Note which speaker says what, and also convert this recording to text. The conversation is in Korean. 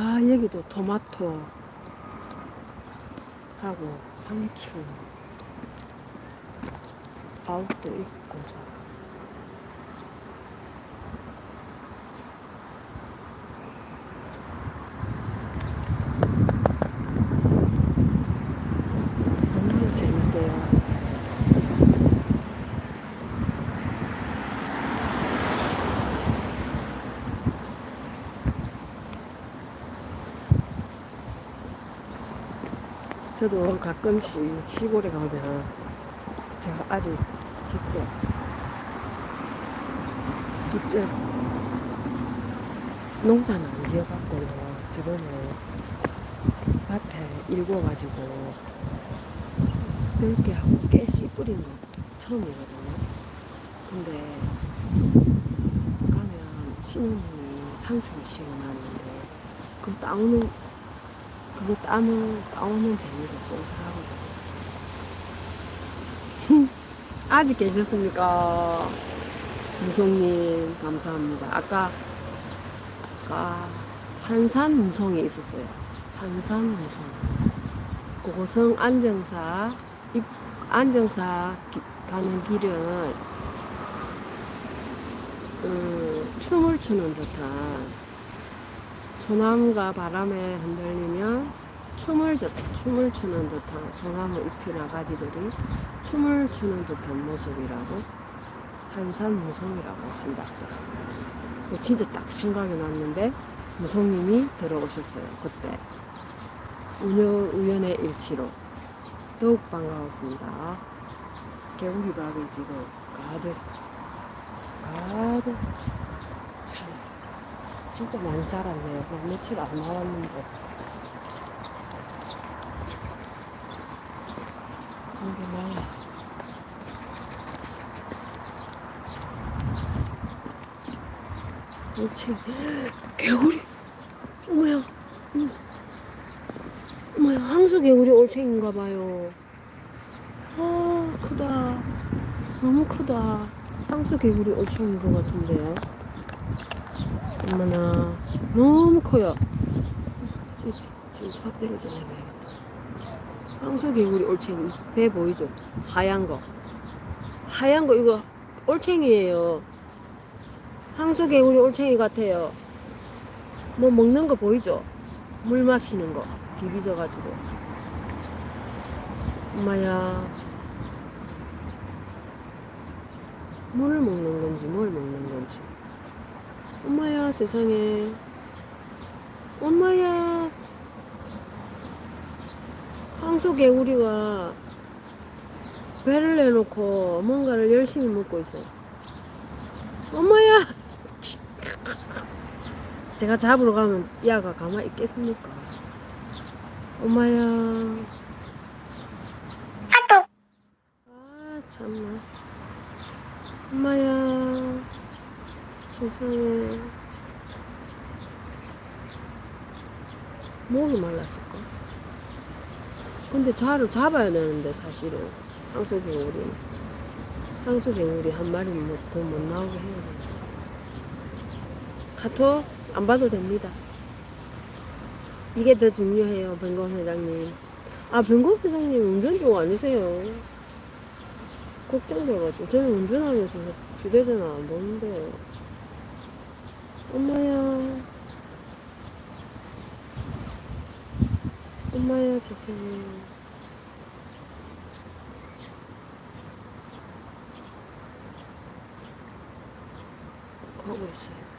Speaker 1: 여기도 토마토 하고 상추 아욱도 있고 얼마나 재밌게요. 저도 가끔씩 시골에 가면 제가 아직 직접 직접 농사는 안 지어봤고요. 저번에 밭에 일궈가지고 들깨하고 깨씨 뿌린 거 처음이거든요. 근데 가면 신우님이 상추를 심어놨는데 그거 따오는 그거 따는 따오는 재미가 쏠쏠하거든요. 아직 계셨습니까? 무송님 감사합니다. 아까 아까 한산 무송이 있었어요. 한산 무송. 고고성 안정사 입 안정사 기- 가는 길은 음, 춤을 추는 듯한 소나무가 바람에 흔들리면 춤을 저- 춤을 추는 듯한 소나무 잎이나 가지들이 춤을 추는 듯한 모습이라고 한산 무송이라고 한다. 진짜 딱 생각이 났는데 무송님이 들어오셨어요. 그때 우연, 우연의 일치로 더욱 반가웠습니다. 개구리밥이 지금 가득 가득. 진짜 많이 자랐네요. 뭐 며칠 안 나왔는데. 이게 말랐어. 그렇지. 개구리. 어머야. 응. 어머야, 항수 개구리 올챙인가 봐요. 아, 크다. 너무 크다. 항수 개구리 올챙인 것 같은데요. 어머나, 너무 커요. 이- 지금 확대를 좀 해봐야겠다. 항수 개구리 올챙이. 배 보이죠? 하얀 거. 하얀 거, 이거 올챙이에요. 항수 개구리 올챙이 같아요. 뭐 먹는 거 보이죠? 물 마시는 거. 비비져 가지고. 엄마야. 물을 먹는 건지 뭘 먹는 건지. 엄마야 세상에. 엄마야. 항소 개구리가 배를 내놓고 뭔가를 열심히 먹고 있어요. 엄마야. 제가 잡으러 가면 야가 가만히 있겠습니까? 엄마야. 아, 참나. 엄마야. 세상에. 목이 말랐을까? 근데 자를 잡아야 되는데, 사실은. 항소개구리는. 항소개구리 한 마리 뭐, 더못 나오게 해야 돼. 카톡 안 봐도 됩니다. 이게 더 중요해요, 변건 회장님. 아, 변건 회장님 운전 중 아니세요? 걱정돼가지고. 저는 운전하면서 휴대전화 안 보는데. 엄마야. 엄마야, 세상에. 가고 있어요.